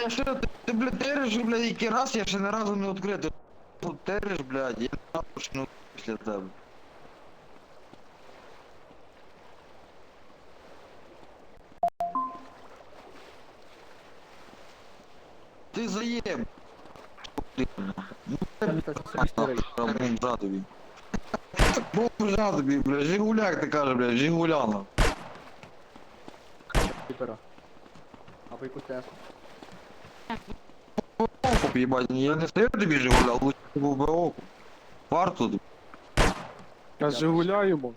Я що, ти, ти, блядь, териш, блядь, який раз, я ще ні разу не відкритий. Тут териш, блядь, я не почну після тебе. Ти заєб. Ну, бомжа тобі. Бомжа тобі, блядь, Жигуляк ти каже, блядь, Жигуляна. Піпера. Або якусь тесу окуп, ебать, я не стою тобі Жигуля, лучше був би окуп. Варту. Кажи гуляємо.